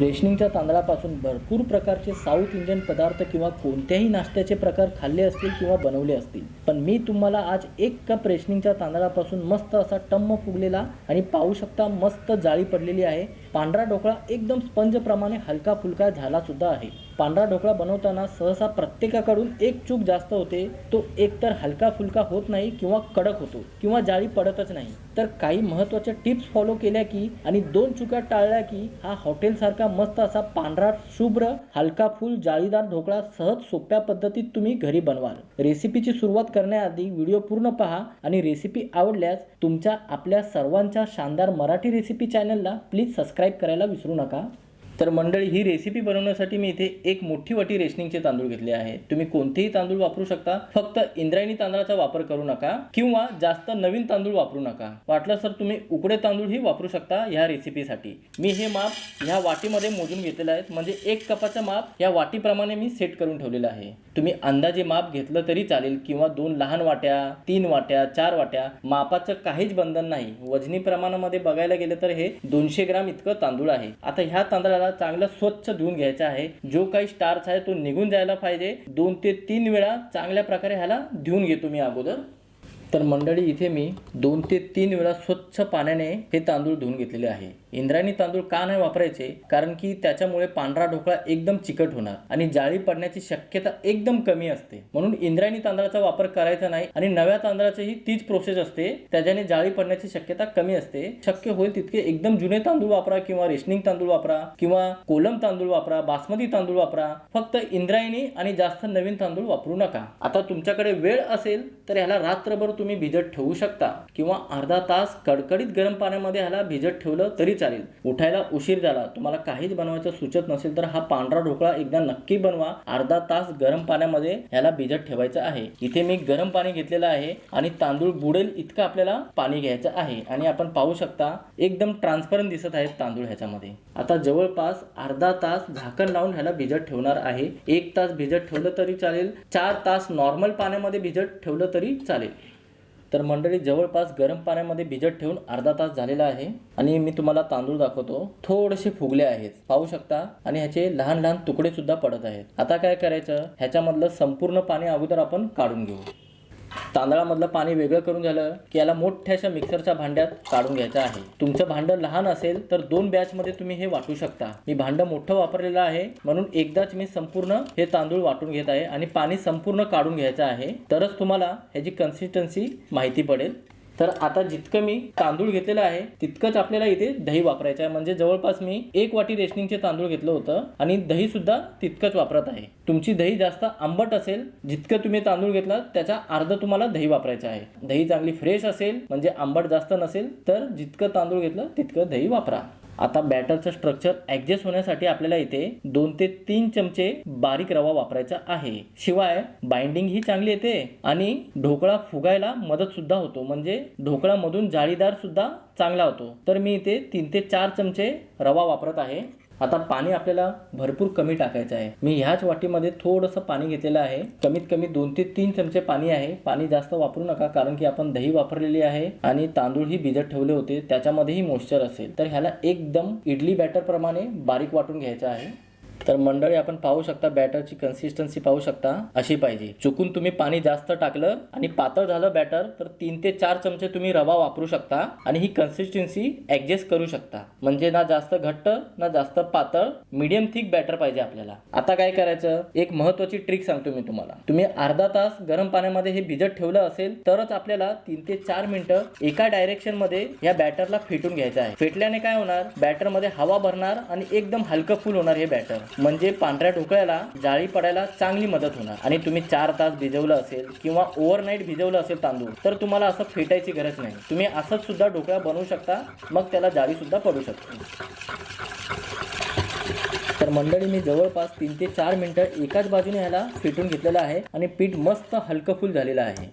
रेशनिंगच्या तांदळापासून भरपूर प्रकारचे साऊथ इंडियन पदार्थ किंवा कोणत्याही नाश्त्याचे प्रकार खाल्ले असतील किंवा बनवले असतील. पण मी तुम्हाला आज एक कप रेशनिंगच्या तांदळापासून मस्त असा टम्म फुगलेला आणि पाहू शकता मस्त जाळी पडलेली आहे. पांढरा ढोकळा एकदम स्पंजप्रमाणे हलका फुलका झाला सुद्धा आहे. पांढरा ढोकळा बनवताना सहसा प्रत्येकाकडून एक चूक जास्त होते. तो एकतर हलका फुलका होत नाही किंवा कडक होतो किंवा जाळी पडतच नाही. तर काही महत्त्वाच्या टिप्स फॉलो केल्या की आणि दोन चुका टाळल्या की हा हॉटेलसारखा मस्त असा पांढरा शुभ्र हलका फुल जाळीदार ढोकळा सहज सोप्या पद्धतीत तुम्ही घरी बनवाल. रेसिपीची सुरुवात करण्याआधी व्हिडिओ पूर्ण पहा आणि रेसिपी आवडल्यास तुमच्या आपल्या सर्वांच्या शानदार मराठी रेसिपी चॅनलला प्लीज सबस्क्राईब करायला विसरू नका. तर मंडळी ही रेसिपी बनवण्यासाठी मी इथे एक मोठी वाटी रेशनिंगचे तांदूळ घेतले आहे. तुम्ही कोणतेही तांदूळ वापरू शकता. फक्त इंद्रायणी तांदळाचा वापर करू नका किंवा जास्त नवीन तांदूळ वापरू नका. वाटलं तर तुम्ही उकडे तांदूळही वापरू शकता ह्या रेसिपीसाठी मी हे माप ह्या वाटीमध्ये मोजून घेतलेलं आहे म्हणजे एक कपाचं माप या वाटीप्रमाणे मी सेट करून ठेवलेलं आहे. तुम्ही अंदाजे माप घेतलं तरी चालेल किंवा दोन लहान वाट्या तीन वाट्या चार वाट्या मापाचं काहीच बंधन नाही. वजनी प्रमाणामध्ये बघायला गेलं तर हे दोनशे ग्राम इतकं तांदूळ आहे. आता ह्या तांदळाला चांगलं स्वच्छ धुवून घ्यायचं आहे. जो काही स्टार्च आहे तो निघून जायला पाहिजे. दोन ते तीन वेळा चांगल्या प्रकारे ह्याला धुवून घेतो मी अगोदर. तर मंडळी इथे मी दोन ते तीन वेळा स्वच्छ पाण्याने हे तांदूळ धुवून घेतलेले आहे. इंद्रायणी तांदूळ का नाही वापरायचे? कारण की त्याच्यामुळे पांढरा ढोकळा एकदम चिकट होणार आणि जाळी पडण्याची शक्यता एकदम कमी असते. म्हणून इंद्रायणी तांदळाचा वापर करायचा नाही आणि नव्या तांदळाचीही तीच प्रोसेस असते त्याच्याने जाळी पडण्याची शक्यता कमी असते. शक्य होईल तितके एकदम जुने तांदूळ वापरा किंवा रेशनिंग तांदूळ वापरा किंवा कोलम तांदूळ वापरा बासमती तांदूळ वापरा. फक्त इंद्रायणी आणि जास्त नवीन तांदूळ वापरू नका. आता तुमच्याकडे वेळ असेल तर ह्याला रात्रभर तुम्ही भिजत ठेवू शकता किंवा अर्धा तास कडकडीत गरम पाण्यामध्ये ह्याला भिजत ठेवलं तरी चालेल. उठायला उशीर झाला. तुम्हाला काहीच बनवायचं सुचत नसेल तर हा पांढरा ढोकळा एकदा नक्की बनवा. अर्धा तास गरम पाण्यामध्ये ह्याला भिजत ठेवायचं आहे. इथे मी गरम पाणी घेतलेलं आहे आणि तांदूळ बुडेल इतकं आपल्याला पाणी घ्यायचं आहे. आणि आपण पाहू शकता एकदम ट्रान्सपरंट दिसत आहेत तांदूळ ह्याच्यामध्ये. आता जवळपास अर्धा तास झाकण लावून ह्याला भिजत ठेवणार आहे. एक तास भिजत ठेवलं तरी चालेल. चार तास नॉर्मल पाण्यामध्ये भिजत ठेवलं तरी चालेल. तर मंडळी जवळपास गरम पाण्यामध्ये भिजत ठेवून अर्धा तास झालेला आहे आणि मी तुम्हाला तांदूळ दाखवतो. थोडेसे फुगले आहेत. पाहू शकता? आणि ह्याचे लहान लहान तुकडे सुद्धा पडत आहेत. आता काय करायचं? ह्याच्यामधलं संपूर्ण पाणी अगोदर आपण काढून घेऊ. तांदळामधलं पाणी वेगळं करून झालं की याला मोठ्याशा मिक्सरच्या भांड्यात काढून घ्यायचं आहे. तुमचं भांडं लहान असेल तर दोन बॅचमध्ये तुम्ही हे वाटू शकता. मी भांडं मोठं वापरलेलं आहे म्हणून एकदाच मी संपूर्ण हे तांदूळ वाटून घेत आहे आणि पाणी संपूर्ण काढून घ्यायचं आहे. तरच तुम्हाला ह्याची कन्सिस्टन्सी माहिती पडेल. तर आता जितकं मी तांदूळ घेतलेलं आहे तितकंच आपल्याला इथे दही वापरायचं आहे. म्हणजे जवळपास मी एक वाटी रेशनिंगचे तांदूळ घेतलं होतं आणि दही सुद्धा तितकंच वापरत आहे. तुमची दही जास्त आंबट असेल जितकं तुम्ही तांदूळ घेतला त्याचा अर्ध तुम्हाला दही वापरायचं आहे. दही चांगली फ्रेश असेल म्हणजे आंबट जास्त नसेल तर जितकं तांदूळ घेतलं तितकं दही वापरा. आता बॅटरचं स्ट्रक्चर ऍडजस्ट होण्यासाठी आपल्याला इथे दोन ते तीन चमचे बारीक रवा वापरायचा आहे. शिवाय बाइंडिंग ही चांगली येते आणि ढोकळा फुगायला मदत सुद्धा होतो. म्हणजे ढोकळा मधून जाळीदार सुद्धा चांगला होतो. तर मी इथे तीन ते चार चमचे रवा वापरत आहे. आता पाणी आपल्याला भरपूर कमी टाकायचं आहे. मी ह्याच वाटीमध्ये थोडंसं पाणी घेतलेलं आहे. कमीत कमी दोन ते तीन चमचे पाणी आहे. पाणी जास्त वापरू नका कारण की आपण दही वापरलेली आहे आणि तांदूळ ही भिजत ठेवले होते. त्याच्यामध्येही मॉइश्चर असेल. तर ह्याला एकदम इडली बॅटर प्रमाणे बारीक वाटून घ्यायचं आहे. तर मंडळी आपण पाहू शकता बॅटरची कन्सिस्टन्सी पाहू शकता अशी पाहिजे. चुकून तुम्ही पाणी जास्त टाकलं आणि पातळ झालं बॅटर तर तीन ते चार चमचे तुम्ही रवा वापरू शकता आणि ही कन्सिस्टन्सी ऍडजस्ट करू शकता. म्हणजे ना जास्त घट्ट ना जास्त पातळ मीडियम थिक बॅटर पाहिजे आपल्याला. आता काय करायचं? एक महत्वाची ट्रिक सांगतो मी तुम्हाला. तुम्ही अर्धा तास गरम पाण्यामध्ये हे भिजत ठेवलं असेल तरच आपल्याला तीन ते चार मिनिटं एका डायरेक्शनमध्ये या बॅटरला फेटून घ्यायचं आहे. फेटल्याने काय होणार? बॅटरमध्ये हवा भरणार आणि एकदम हलकं फुल होणार हे बॅटर. म्हणजे पांढऱ्या ढोकळ्याला जाळी पडायला चांगली मदत होणार. आणि तुम्ही चार तास भिजवलं असेल किंवा ओव्हरनाईट भिजवलं असेल तांदूळ तर तुम्हाला असं फेटायची गरज नाही. तुम्ही असंच सुद्धा ढोकळा बनवू शकता मग त्याला जाळी सुद्धा पडू शकते. तर मंडळी मी जवळपास तीन ते चार मिनटं एकाच बाजूने ह्याला फेटून घेतलेलं आहे आणि पीठ मस्त हलकंफुल झालेलं आहे.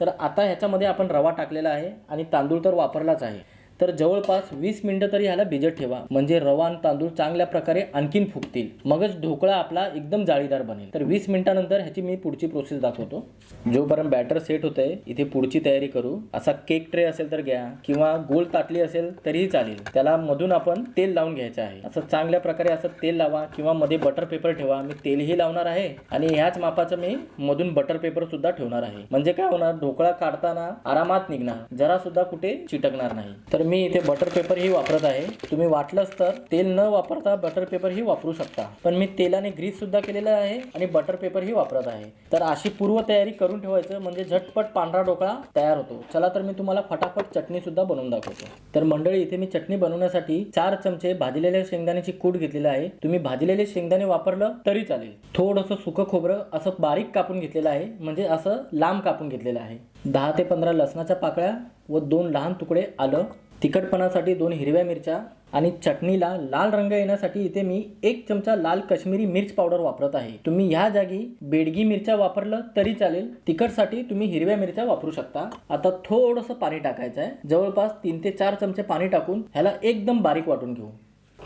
तर आता ह्याच्यामध्ये आपण रवा टाकलेला आहे आणि तांदूळ तर वापरलाच आहे. तर जवळपास वीस मिनिटं तरी ह्याला भिजत ठेवा. म्हणजे रवा आणि तांदूळ चांगल्या प्रकारे आणखीन फुगतील. मगच ढोकळा आपला एकदम जाळीदार बनेल. तर वीस मिनिटानंतर ह्याची मी पुढची प्रोसेस दाखवतो. जोपर्यंत बॅटर सेट होत आहे इथे पुढची तयारी करू. असा केक ट्रे असेल तर घ्या. किंवा गोल ताटली असेल तरीही चालेल. त्याला मधून आपण तेल लावून घ्यायचं आहे. असं चांगल्या प्रकारे असं तेल लावा. किंवा मध्ये बटर पेपर ठेवा. मी तेलही लावणार आहे. आणि ह्याच मापाचं मी मधून बटर पेपर सुद्धा ठेवणार आहे. म्हणजे काय होणार? ढोकळा काढताना आरामात निघणार. जरा सुद्धा कुठे चिटकणार नाही. तर मी इथे बटर पेपर ही वापरत आहे. तुम्ही वाटलंच तर तेल न वापरता बटर पेपर ही वापरू शकता. पण मी तेलाने ग्रीस सुद्धा केलेलं आहे आणि बटर पेपर ही वापरत आहे. तर अशी पूर्व तयारी करून ठेवायचं म्हणजे झटपट पांढरा ढोकळा तयार होतो. चला तर मी तुम्हाला फटाफट चटणी सुद्धा बनवून दाखवतो. तर मंडळी इथे मी चटणी बनवण्यासाठी चार चमचे भाजलेल्या शेंगदाण्याची कूट घेतलेलं आहे. तुम्ही भाजलेले शेंगदाणे वापरलं तरी चालेल. थोडंसं सुकं खोबरं असं बारीक कापून घेतलेलं आहे. म्हणजे असं लांब कापून घेतलेलं आहे. दहा ते पंधरा लसणाच्या पाकळ्या व दोन लहान तुकडे आलं तिखटपणासाठी दोन हिरव्या मिरच्या आणि चटणीला लाल रंग येण्यासाठी इथे मी एक चमचा लाल काश्मीरी मिर्च पावडर वापरत आहे. तुम्ही ह्या जागी बेडगी मिरच्या वापरलं तरी चालेल. तिखटसाठी तुम्ही हिरव्या मिरच्या वापरू शकता. आता थोडंसं पाणी टाकायचं आहे जवळपास तीन ते चार चमचे पाणी टाकून ह्याला एकदम बारीक वाटून घेऊ.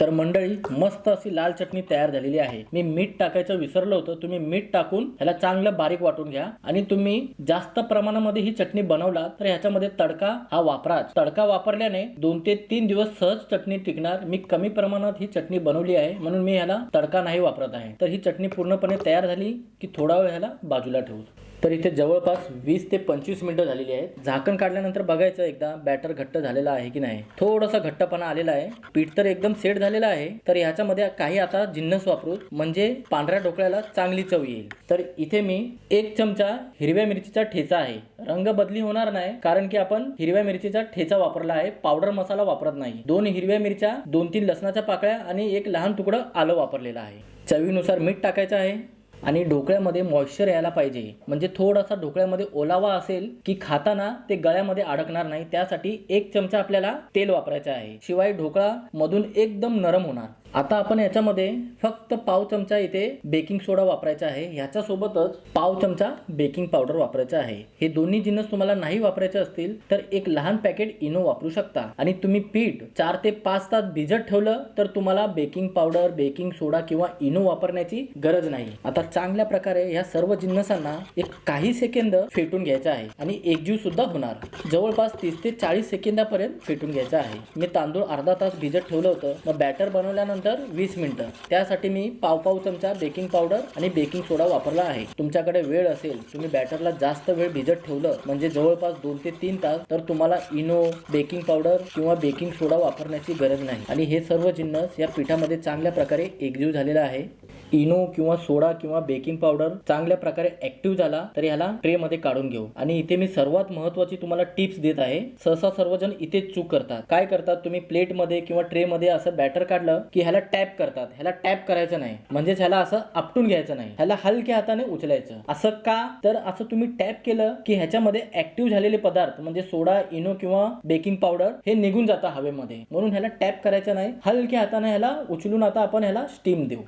तर मंडळी मस्त अशी लाल चटणी तयार झालेली आहे. मी मीठ टाकायचं विसरलं होतं. तुम्ही मीठ टाकून ह्याला चांगलं बारीक वाटून घ्या. आणि तुम्ही जास्त प्रमाणामध्ये ही चटणी बनवला तर ह्याच्यामध्ये तडका हा वापरा. तडका वापरल्याने दोन ते तीन दिवस सहज चटणी टिकणार. मी कमी प्रमाणात ही चटणी बनवली आहे म्हणून मी ह्याला तडका नाही वापरत आहे. तर ही चटणी पूर्णपणे तयार झाली की थोडा वेळ ह्याला बाजूला ठेवू. तर इथे जवळपास वीस ते पंचवीस मिनिटं झालेली आहेत. झाकण काढल्यानंतर बघायचं एकदा बॅटर घट्ट झालेला आहे की नाही. थोडासा घट्टपणा आलेला आहे. पीठ तर एकदम सेट झालेला आहे. तर ह्याच्यामध्ये काही आता जिन्नस वापरू म्हणजे पांढऱ्या ढोकळ्याला चांगली चव येईल. तर इथे मी एक चमचा हिरव्या मिरचीचा ठेचा आहे. रंग बदली होणार नाही कारण की आपण हिरव्या मिरचीचा ठेचा वापरला आहे. पावडर मसाला वापरत नाही. दोन हिरव्या मिरच्या दोन तीन लसणाच्या पाकळ्या आणि एक लहान तुकडं आलं वापरलेलं आहे. चवीनुसार मीठ टाकायचं आहे. आणि ढोकळ्यामध्ये मॉइश्चर यायला पाहिजे. म्हणजे थोडासा ढोकळ्यामध्ये ओलावा असेल की खाताना ते गळ्यामध्ये अडकणार नाही. त्यासाठी एक चमचा आपल्याला तेल वापरायचं आहे. शिवाय ढोकळा मधून एकदम नरम होणार. आता आपण याच्यामध्ये फक्त पाव चमचा इथे बेकिंग सोडा वापरायचा आहे. ह्याच्यासोबतच पाव चमचा बेकिंग पावडर वापरायचा आहे. हे दोन्ही जिन्नस तुम्हाला नाही वापरायचे असतील तर एक लहान पॅकेट इनो वापरू शकता. आणि तुम्ही पीठ चार ते पाच तास भिजत ठेवलं तर तुम्हाला बेकिंग पावडर बेकिंग सोडा किंवा इनो वापरण्याची गरज नाही. आता चांगल्या प्रकारे ह्या सर्व जिन्नसांना एक काही सेकंद फेटून घ्यायचा आहे. आणि एकजीव सुद्धा होणार. जवळपास तीस ते चाळीस सेकंदापर्यंत फेटून घ्यायचा आहे. मी तांदूळ अर्धा तास भिजत ठेवलं होतं. मग बॅटर बनवल्यानंतर वीस मिनिटं. त्यासाठी मी पाव पाव चमचा बेकिंग पावडर आणि बेकिंग सोडा वापरला आहे. तुमच्याकडे वेळ असेल तुम्ही बॅटरला जास्त वेळ भिजत ठेवलं म्हणजे जवळपास दोन ते तीन तास तर तुम्हाला इनो बेकिंग पावडर किंवा बेकिंग सोडा वापरण्याची गरज नाही. आणि हे सर्व जिन्नस या पिठामध्ये चांगल्या प्रकारे एकजीव झालेला आहे. इनो किंवा सोडा किंवा बेकिंग पावडर चांगल्या प्रकारे ऍक्टिव्ह झाला तर ह्याला ट्रे मध्ये काढून घेऊ. आणि इथे मी सर्वात महत्वाची तुम्हाला टिप्स देत आहे. सहसा सर्वजण इथे चूक करतात. काय करतात? तुम्ही प्लेटमध्ये किंवा ट्रे मध्ये असं बॅटर काढलं की ह्याला टॅप करतात. ह्याला टॅप करायचं नाही. म्हणजेच ह्याला असं आपटून घ्यायचं नाही. ह्याला हलक्या हाताने उचलायचं. असं का? तर असं तुम्ही टॅप केलं की ह्याच्यामध्ये ऍक्टिव्ह झालेले पदार्थ म्हणजे सोडा इनो किंवा बेकिंग पावडर हे निघून जातं हवेमध्ये. म्हणून ह्याला टॅप करायचं नाही. हलक्या हाताने ह्याला उचलून आता आपण ह्याला स्टीम देऊ.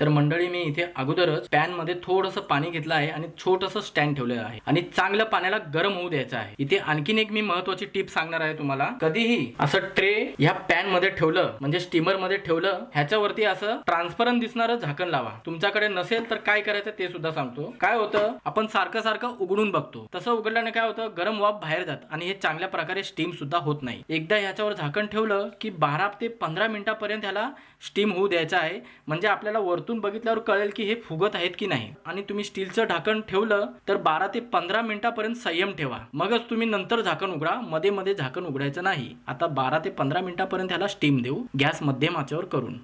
तर मंडळी मी इथे अगोदरच पॅनमध्ये थोडंसं पाणी घेतलं आहे आणि छोटंसं स्टँड ठेवलेलं आहे. आणि चांगलं पाण्याला गरम होऊ द्यायचं आहे. इथे आणखीन एक मी महत्वाची टिप सांगणार आहे तुम्हाला. कधीही असं ट्रे ह्या पॅनमध्ये ठेवलं म्हणजे स्टीमरमध्ये ठेवलं ह्याच्यावरती असं ट्रान्सपरंट दिसणारं झाकण लावा. तुमच्याकडे नसेल तर काय करायचं ते सुद्धा सांगतो. काय होतं? आपण सारखं सारखं उघडून बघतो. तसं उघडल्याने काय होतं? गरम वाफ बाहेर जात आणि हे चांगल्या प्रकारे स्टीम सुद्धा होत नाही. एकदा ह्याच्यावर झाकण ठेवलं की बारा ते पंधरा मिनिटापर्यंत ह्याला स्टीम होऊ द्यायचं आहे. म्हणजे आपल्याला वरतून बघितल्यावर कळेल की हे फुगत आहेत की नाही. आणि तुम्ही स्टीलचं ढाकण ठेवलं तर बारा ते पंधरा मिनिटापर्यंत संयम ठेवा. मगच तुम्ही नंतर झाकण उघडा मध्ये मध्ये झाकण उघडायचं नाही. आता बारा ते पंधरा मिनिटापर्यंत ह्याला स्टीम देऊ गॅस मध्यम आचेवर करून.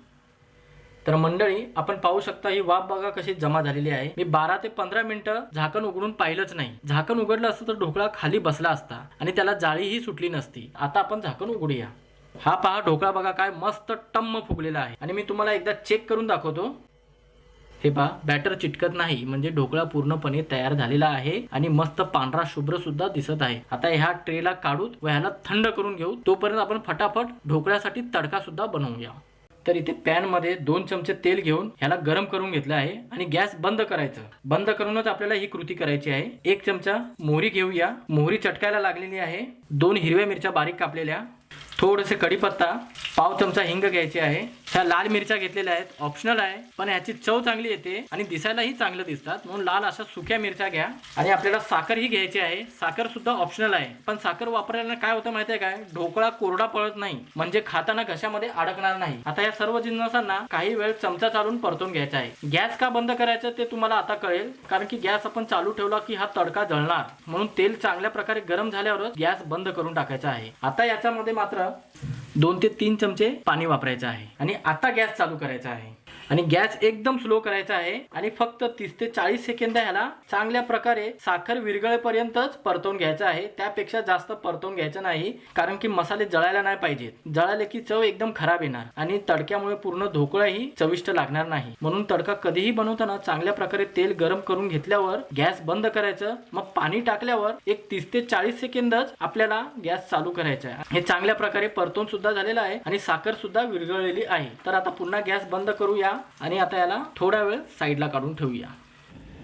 तर मंडळी आपण पाहू शकता ही वाफ बघा कशी जमा झालेली आहे. मी बारा ते पंधरा मिनिटं झाकण उघडून पाहिलंच नाही. झाकण उघडलं असतं तर ढोकळा खाली बसला असता आणि त्याला जाळीही सुटली नसती. आता आपण झाकण उघडूया. हा पहा ढोकळा बघा काय मस्त टम्म फुगलेला आहे. आणि मी तुम्हाला एकदा चेक करून दाखवतो. हे पहा बॅटर चिटकत नाही म्हणजे ढोकळा पूर्णपणे तयार झालेला आहे आणि मस्त पांढरा शुभ्र सुद्धा दिसत आहे. आता ह्या ट्रेला काढून व ह्याला थंड करून घेऊ. तोपर्यंत आपण फटाफट ढोकळ्यासाठी तडका सुद्धा बनवूया. तर इथे पॅनमध्ये दोन चमचे तेल घेऊन ह्याला गरम करून घेतलं आहे आणि गॅस बंद करायचं. बंद करूनच आपल्याला ही कृती करायची आहे. एक चमचा मोहरी घेऊया. मोहरी चटकायला लागलेली आहे. दोन हिरव्या मिरच्या बारीक कापलेल्या. थोडेसे कढीपत्ता पाव चमचा हिंग घ्यायची आहे. ह्या लाल मिरच्या घेतलेल्या आहेत. ऑप्शनल आहे पण ह्याची चव चांगली येते आणि दिसायलाही चांगलं दिसतात. म्हणून लाल अशा सुक्या मिरच्या घ्या. आणि आपल्याला साखर ही घ्यायची आहे. साखर सुद्धा ऑप्शनल आहे. पण साखर वापरल्यानं काय होतं माहितीये काय? ढोकळा कोरडा पडत नाही. म्हणजे खाताना घशामध्ये अडकणार नाही. आता या सर्व जिन्नसांना काही वेळ चमचा चालून परतून घ्यायचा आहे. गॅस का बंद करायचं ते तुम्हाला आता कळेल. कारण की गॅस आपण चालू ठेवला की हा तडका जळणार. म्हणून तेल चांगल्या प्रकारे गरम झाल्यावरच गॅस बंद करून टाकायचा आहे. आता याच्यामध्ये मात्र दोन ते तीन चमचे पाणी वापरायचं आहे. आणि आता गॅस चालू करायचा आहे. आणि गॅस एकदम स्लो करायचा आहे. आणि फक्त तीस ते चाळीस सेकंद ह्याला चांगल्या प्रकारे साखर विरघळेपर्यंतच परतवून घ्यायचं आहे. त्यापेक्षा जास्त परतवून घ्यायचं नाही कारण की मसाले जळायला नाही पाहिजेत. जळाले की चव एकदम खराब येणार आणि तडक्यामुळे पूर्ण ढोकळाही चविष्ट लागणार नाही. म्हणून तडका कधीही बनवताना चांगल्या प्रकारे तेल गरम करून घेतल्यावर गॅस बंद करायचं. मग पाणी टाकल्यावर एक तीस ते चाळीस सेकंदच आपल्याला गॅस चालू करायचा आहे. हे चांगल्या प्रकारे परतून सुद्धा झालेलं आहे आणि साखर सुद्धा विरघळलेली आहे. तर आता पुन्हा गॅस बंद करूया. आणि आता याला थोडा वेळ साईडला काढून ठेवूया.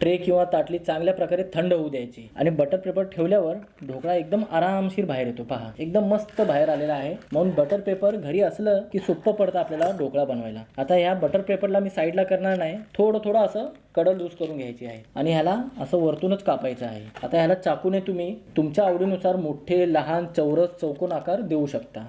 ट्रे किंवा ताटली चांगल्या प्रकारे थंड होऊ द्यायची. आणि बटर पेपर ठेवल्यावर ढोकळा एकदम आरामशीर बाहेर येतो. पहा एकदम मस्त बाहेर आलेला आहे. म्हणून बटर पेपर घरी असलं की सोपं पडतं आपल्याला ढोकळा बनवायला. आता ह्या बटर पेपरला मी साईडला करणार नाही. थोडं थोडं असं कडल लूज करून घ्यायची आहे. आणि ह्याला असं वरतूनच कापायचं आहे. आता ह्याला चाकूने तुम्ही तुमच्या आवडीनुसार मोठे लहान चौरस चौकोन आकार देऊ शकता.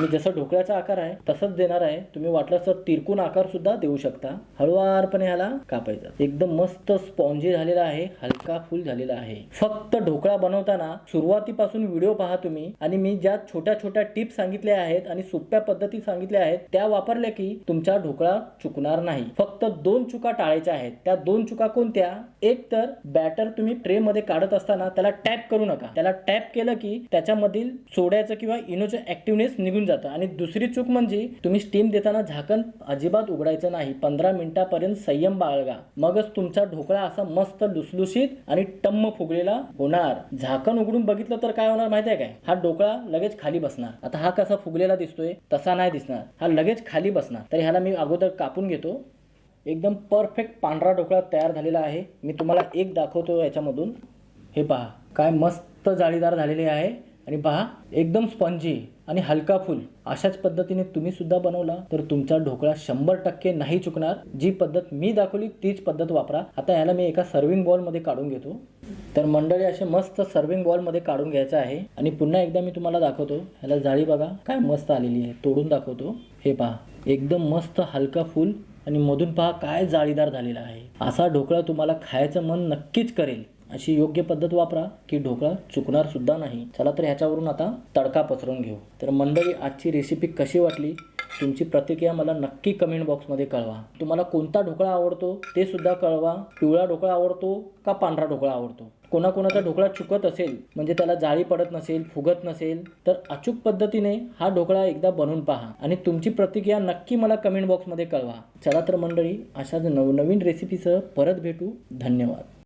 मी जसं ढोकळ्याचा आकार आहे तसंच देणार आहे. तुम्ही वाटलं तर तिरकून आकार सुद्धा देऊ शकता. हळुवारपणे ह्याला कापायचं. एकदम मस्त स्पॉन्जी झालेला आहे हलका फुल झालेला आहे. फक्त ढोकळा बनवताना सुरुवातीपासून व्हिडिओ पहा तुम्ही. आणि मी ज्या छोट्या छोट्या टिप्स सांगितल्या आहेत आणि सोप्या पद्धती सांगितल्या आहेत त्या वापरल्या की तुमचा ढोकळा चुकणार नाही. फक्त दोन चुका टाळायच्या आहेत. त्या दोन चुका कोणत्या? एक तर बॅटर तुम्ही ट्रे मध्ये काढत असताना त्याला टॅप करू नका. त्याला टॅप केलं की त्याच्यामधील सोड्याचं किंवा इनोचं ऍक्टिव्हनेस निघून जातं. आणि दुसरी चूक म्हणजे तुम्ही स्टीम देताना झाकण अजिबात उघडायचं नाही. पंधरा मिनिटापर्यंत संयम बाळगा. मगच तुमचा ढोकळा असा मस्त लुसलुशीत आणि टम्म फुगलेला होणार. झाकण उघडून बघितलं तर काय होणार माहिती आहे काय? हा ढोकळा लगेच खाली बसणार. आता हा कसा फुगलेला दिसतोय तसा नाही दिसणार. हा लगेच खाली बसणार. तर ह्याला मी अगोदर कापून घेतो. एकदम परफेक्ट पांढरा ढोकळा तयार झालेला आहे. मी तुम्हाला एक दाखवतो याच्यामधून. हे पहा. काय मस्त जाळीदार झालेले आहे. आणि पहा एकदम स्पंजी आणि हलका फूल अशाच पद्धतीने तुम्ही सुद्धा बनवला तर तुमचा ढोकळा शंभर टक्के नाही चुकणार. जी पद्धत मी दाखवली तीच पद्धत वापरा. आता ह्याला मी एका सर्विंग बॉलमध्ये काढून घेतो. तर मंडळी असे मस्त सर्विंग बॉलमध्ये काढून घ्यायचं आहे. आणि पुन्हा एकदा मी तुम्हाला दाखवतो. ह्याला जाळी बघा काय मस्त आलेली आहे. तोडून दाखवतो. हे पहा एकदम मस्त हलका फूल. आणि मधून पहा काय जाळीदार झालेला आहे. असा ढोकळा तुम्हाला खायचं मन नक्कीच करेल. अशी योग्य पद्धत वापरा की ढोकळा चुकणार सुद्धा नाही. चला तर ह्याच्यावरून आता तडका पसरवून घेऊ. तर मंडळी आजची रेसिपी कशी वाटली? तुमची प्रतिक्रिया मला नक्की कमेंट बॉक्समध्ये कळवा. तुम्हाला कोणता ढोकळा आवडतो ते सुद्धा कळवा. पिवळा ढोकळा आवडतो का पांढरा ढोकळा आवडतो? कोणाकोणाचा ढोकळा चुकत असेल म्हणजे त्याला जाळी पडत नसेल फुगत नसेल तर अचूक पद्धतीने हा ढोकळा एकदा बनवून पहा. आणि तुमची प्रतिक्रिया नक्की मला कमेंट बॉक्समध्ये कळवा. चला तर मंडळी अशाच नवनवीन रेसिपीसह परत भेटू. धन्यवाद.